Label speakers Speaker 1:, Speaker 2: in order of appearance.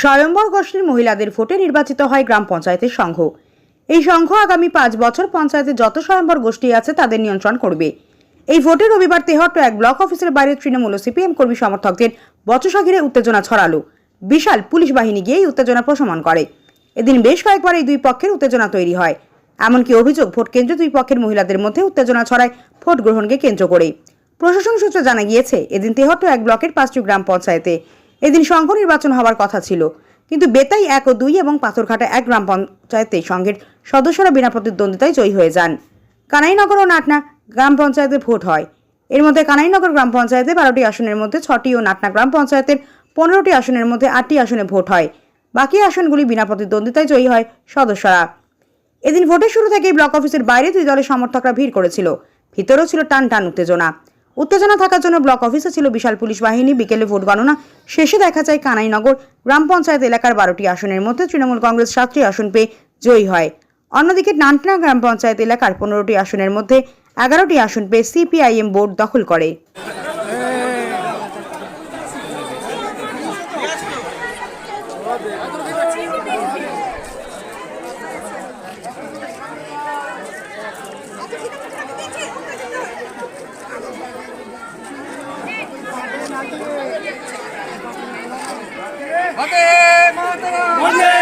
Speaker 1: স্বয়ম্বর গোষ্ঠীর মহিলাদের ভোটে নির্বাচিত হয় গ্রাম পঞ্চায়েতের সংঘ। এই সংঘ আগামী পাঁচ বছর পঞ্চায়েতে যত স্বয়ম্বর গোষ্ঠী আছে তাদের নিয়ন্ত্রণ করবে। এই ভোটে রবিবার তেহট্ট এক ব্লক অফিসের বাইরে তৃণমূল ও সিপিএম কর্মী সমর্থকদের বচসা ঘিরে উত্তেজনা ছড়ালো। বিশাল পুলিশ বাহিনী গিয়ে এই উত্তেজনা প্রশমন করে। এদিন বেশ কয়েকবার এই দুই পক্ষের উত্তেজনা তৈরি হয়। এমনকি অভিযোগ, ভোট কেন্দ্রে দুই পক্ষের মহিলাদের মধ্যে উত্তেজনা ছড়ায় ভোট গ্রহণকে কেন্দ্র করে। প্রশাসন সূত্রে জানা গিয়েছে, এদিন তেহট্ট এক ব্লকের পাঁচটি গ্রাম পঞ্চায়েতে এদিন সংঘ নির্বাচন হওয়ার কথা ছিল। কিন্তু বেতাই এক ও দুই এবং পাথরঘাটা এক গ্রাম পঞ্চায়েতে সংঘের সদস্যরা বিনা প্রতিদ্বন্দ্বিতায় জয়ী হয়ে যান। কানাইনগর ও নাটনা গ্রাম পঞ্চায়েতে ভোট হয়। এর মধ্যে কানাইনগর গ্রাম পঞ্চায়েতে বারোটি আসনের মধ্যে ছটি ও নাটনা গ্রাম পঞ্চায়েতের পনেরোটি আসনের মধ্যে আটটি আসনে ভোট হয়। বাকি আসনগুলি বিনা প্রতিদ্বন্দ্বিতায় জয়ী হয় সদস্যরা। এদিন ভোটের শুরু থেকেই ব্লক অফিসের বাইরে দুই দলের সমর্থকরা ভিড় করেছিল। ভিতরেও ছিল টান টান উত্তেজনা। উত্তেজনা থাকার জন্য ব্লক অফিসে ছিল বিশাল পুলিশ বাহিনী। বিকেলে ভোট গণনা শেষে দেখা যায় কানাইনগর গ্রাম পঞ্চায়েত এলাকার বারোটি আসনের মধ্যে তৃণমূল কংগ্রেস সাতটি আসন পেয়ে জয়ী হয়। অন্যদিকে নান্টনা গ্রাম পঞ্চায়েত এলাকার পনেরোটি আসনের মধ্যে এগারোটি আসন পেয়ে সিপিআইএম বোর্ড দখল করে।
Speaker 2: 화이팅! 화이팅!